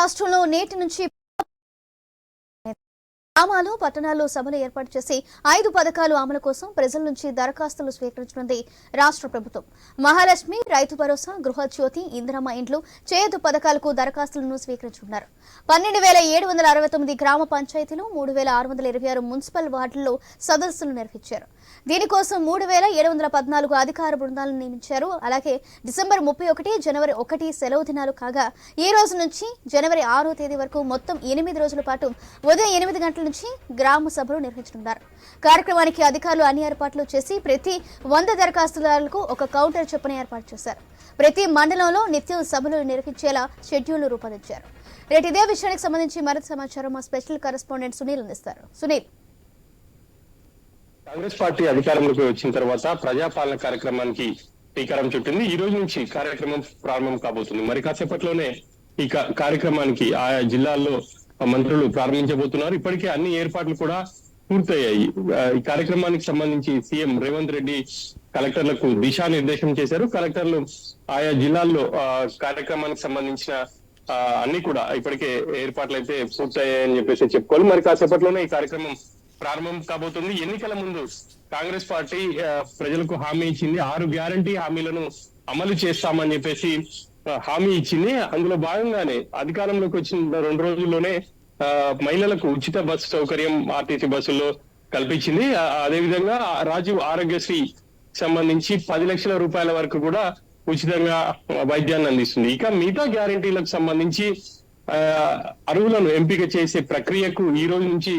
రాష్ట్రంలో నేటి నుంచి గ్రామాలు పట్టణాల్లో సభలు ఏర్పాటు చేసి ఐదు పథకాలు అమలు కోసం ప్రజల నుంచి దరఖాస్తులు స్వీకరించనుంది రాష్ట్ర ప్రభుత్వం. మహాలక్ష్మి రైతు భరోసా గృహజ్యోతి ఇందిరమ్మ ఇండ్లు చేదు పథకాలకు దరఖాస్తులను స్వీకరించనున్నారు. పన్నెండు వేల ఏడు వందల అరవై తొమ్మిది గ్రామ పంచాయతీలు మూడు వేల ఆరు వందల ఇరవై ఆరు మున్సిపల్ వార్డుల్లో సదస్సులు నిర్వహించారు. దీనికోసం మూడు వేల ఏడు వందల పద్నాలుగు అధికార బృందాలను నియమించారు. అలాగే డిసెంబర్ ముప్పై ఒకటి జనవరి ఒకటి సెలవు దినాలు కాగా ఈ రోజు నుంచి జనవరి ఆరో తేదీ వరకు మొత్తం ఎనిమిది రోజుల పాటు ఉదయం ఎనిమిది గంటల నుంచి గ్రామ సభలు నిర్వహించనున్నారు. కార్యక్రమానికి అధికారులు అన్ని ఏర్పాట్లు చేసి ప్రతి వంద దరఖాస్తుదారులకు ఒక కౌంటర్ చొప్పున ఏర్పాటు చేశారు. ప్రతి మండలంలో నిత్యం సభలు నిర్వహించేలా షెడ్యూల్ రూపొందించారు. రేటు ఇదే విషయానికి సంబంధించి మరింత సమాచారం మా స్పెషల్ కరెస్పాండెంట్ సునీల్ అందిస్తారు. సునీల్. కాంగ్రెస్ పార్టీ అధికారంలోకి వచ్చిన తర్వాత ప్రజాపాలన కార్యక్రమానికి టీకారం చుట్టింది. ఈ రోజు నుంచి కార్యక్రమం ప్రారంభం కాబోతుంది. మరి కాసేపట్లోనే ఈ కార్యక్రమానికి ఆయా జిల్లాల్లో మంత్రులు ప్రారంభించబోతున్నారు. ఇప్పటికే అన్ని ఏర్పాట్లు కూడా పూర్తయ్యాయి. ఈ కార్యక్రమానికి సంబంధించి సీఎం రేవంత్ రెడ్డి కలెక్టర్లకు దిశానిర్దేశం చేశారు. కలెక్టర్లు ఆయా జిల్లాల్లో ఆ, కార్యక్రమానికి సంబంధించిన అన్ని కూడా ఇప్పటికే ఏర్పాట్లు అయితే పూర్తయ్యాయని చెప్పేసి చెప్పుకోవాలి. మరి కాసేపట్లోనే ఈ కార్యక్రమం ప్రారంభం కాబోతుంది. ఎన్నికల ముందు కాంగ్రెస్ పార్టీ ప్రజలకు హామీ ఇచ్చింది. ఆరు గ్యారంటీ హామీలను అమలు చేస్తామని చెప్పేసి హామీ ఇచ్చింది. అందులో భాగంగానే అధికారంలోకి వచ్చిన రెండు రోజుల్లోనే మహిళలకు ఉచిత బస్సు సౌకర్యం ఆర్టీసీ బస్సుల్లో కల్పించింది. అదేవిధంగా రాజీవ్ ఆరోగ్యశ్రీ సంబంధించి పది లక్షల రూపాయల వరకు కూడా ఉచితంగా వైద్యాన్ని అందిస్తుంది. ఇక మిగతా గ్యారంటీలకు సంబంధించి అరువులను ఎంపిక చేసే ప్రక్రియకు ఈ రోజు నుంచి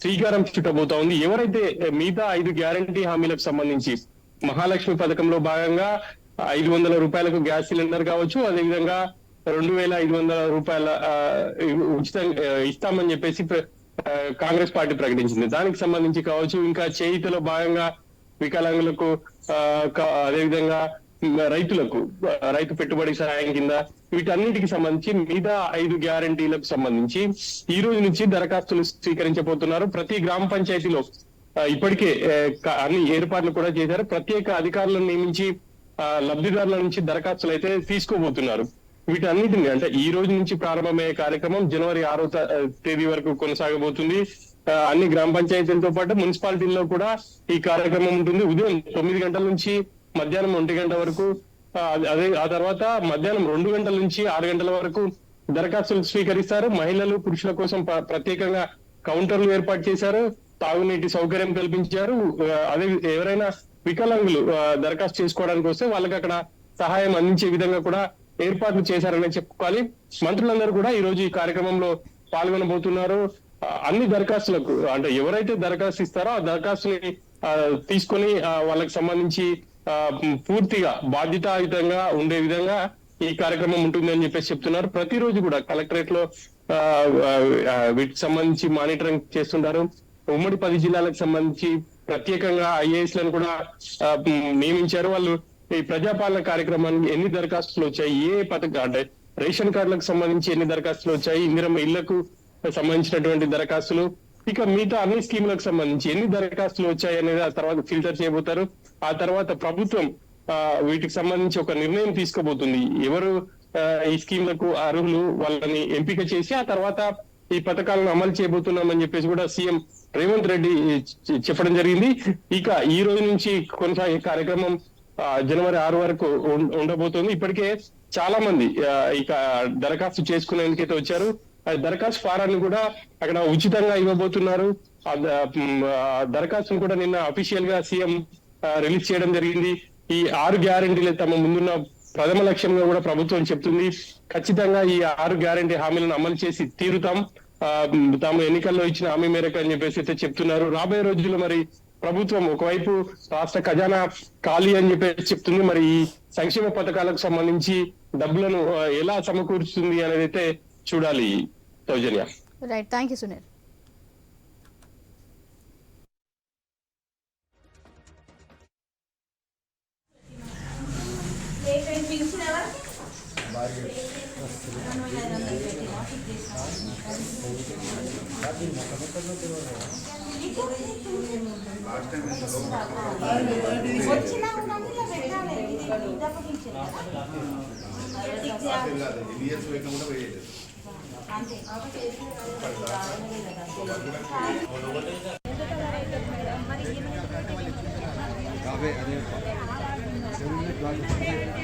శ్రీకారం చుట్టబోతా ఉంది. ఎవరైతే మిగతా ఐదు గ్యారంటీ హామీలకు సంబంధించి మహాలక్ష్మి పథకంలో భాగంగా ఐదు వందల రూపాయలకు గ్యాస్ సిలిండర్ కావచ్చు అదేవిధంగా రెండు వేల ఐదు వందల రూపాయల ఉచితంగా ఇస్తామని చెప్పేసి కాంగ్రెస్ పార్టీ ప్రకటించింది. దానికి సంబంధించి కావచ్చు ఇంకా చేయితలో భాగంగా వికలాంగులకు ఆ, అదేవిధంగా రైతులకు రైతు పెట్టుబడి సహాయం కింద వీటన్నిటికి సంబంధించి మిగతా ఐదు గ్యారంటీలకు సంబంధించి ఈ రోజు నుంచి దరఖాస్తులు స్వీకరించబోతున్నారు. ప్రతి గ్రామ పంచాయతీలో ఇప్పటికే అన్ని ఏర్పాట్లు కూడా చేశారు. ప్రత్యేక అధికారులను నియమించి లబ్ధిదారుల నుంచి దరఖాస్తులు అయితే తీసుకోబోతున్నారు. వీటన్నిటిని అంటే ఈ రోజు నుంచి ప్రారంభమయ్యే కార్యక్రమం జనవరి ఆరో తేదీ వరకు కొనసాగబోతుంది. అన్ని గ్రామ పంచాయతీలతో పాటు మున్సిపాలిటీల్లో కూడా ఈ కార్యక్రమం ఉంటుంది. ఉదయం తొమ్మిది గంటల నుంచి మధ్యాహ్నం ఒంటి గంట వరకు అదే ఆ తర్వాత మధ్యాహ్నం రెండు గంటల నుంచి ఆరు గంటల వరకు దరఖాస్తులు స్వీకరిస్తారు. మహిళలు పురుషుల కోసం ప్రత్యేకంగా కౌంటర్లు ఏర్పాటు చేశారు. తాగునీటి సౌకర్యం కల్పించారు. అదే ఎవరైనా వికలాంగులు దరఖాస్తు చేసుకోవడానికి వస్తే వాళ్ళకి అక్కడ సహాయం అందించే విధంగా కూడా ఏర్పాట్లు చేశారని చెప్పుకోవాలి. మంత్రులందరూ కూడా ఈ రోజు ఈ కార్యక్రమంలో పాల్గొనబోతున్నారు. అన్ని దరఖాస్తులకు అంటే ఎవరైతే దరఖాస్తు ఇస్తారో ఆ దరఖాస్తుని తీసుకొని వాళ్ళకి సంబంధించి పూర్తిగా బాధ్యతాయుతంగా ఉండే విధంగా ఈ కార్యక్రమం ఉంటుందని చెప్పేసి చెప్తున్నారు. ప్రతిరోజు కూడా కలెక్టరేట్లో వీటికి సంబంధించి మానిటరింగ్ చేస్తుంటారు. ఉమ్మడి పది జిల్లాలకు సంబంధించి ప్రత్యేకంగా ఐఏఎస్లను కూడా నియమించారు. వాళ్ళు ఈ ప్రజాపాలన కార్యక్రమానికి ఎన్ని దరఖాస్తులు వచ్చాయి? ఏ పథకం అంటే రేషన్ కార్డులకు సంబంధించి ఎన్ని దరఖాస్తులు వచ్చాయి? ఇందిరమ్మ ఇళ్ళకు సంబంధించినటువంటి దరఖాస్తులు. ఇక మిగతా అన్ని స్కీములకు సంబంధించి ఎన్ని దరఖాస్తులు వచ్చాయి అనేది ఆ తర్వాత ఫిల్టర్ చేయబోతారు. ఆ తర్వాత ప్రభుత్వం ఆ, వీటికి సంబంధించి ఒక నిర్ణయం తీసుకోబోతుంది. ఎవరు ఈ స్కీమ్లకు అర్హులు? వాళ్ళని ఎంపిక చేసి ఆ తర్వాత ఈ పథకాలను అమలు చేయబోతున్నామని చెప్పేసి కూడా సీఎం రేవంత్ రెడ్డి చెప్పడం జరిగింది. ఇక ఈ రోజు నుంచి కొనసాగే కార్యక్రమం జనవరి ఆరు వరకు ఉండబోతోంది. ఇప్పటికే చాలా మంది ఇక దరఖాస్తు చేసుకునేందుకైతే వచ్చారు. దరఖాస్తు ఫారాన్ని కూడా అక్కడ ఉచితంగా ఇవ్వబోతున్నారు. ఆ దరఖాస్తును కూడా నిన్న అఫీషియల్గా సీఎం రిలీజ్ చేయడం జరిగింది. ఈ ఆరు గ్యారెంటీలు తమ ముందున్న ప్రథమ లక్ష్యంగా కూడా ప్రభుత్వం చెప్తుంది. ఖచ్చితంగా ఈ ఆరు గ్యారెంటీ హామీలను అమలు చేసి తీరుతాం. తాము ఎన్నికల్లో ఇచ్చిన హామీ మేరకు అని చెప్పేసి అయితే చెప్తున్నారు. రాబోయే రోజుల్లో మరి ప్రభుత్వం ఒకవైపు రాష్ట్ర ఖజానా ఖాళీ అని చెప్పేసి చెప్తుంది. మరి ఈ సంక్షేమ పథకాలకు సంబంధించి డబ్బులను ఎలా సమకూరుస్తుంది అనేది అయితే చూడాలి. Soujanya. Right thank you Sunil వచ్చినా ఇయర్స్ పెట్టినా కూడా వేయలేదు లేదా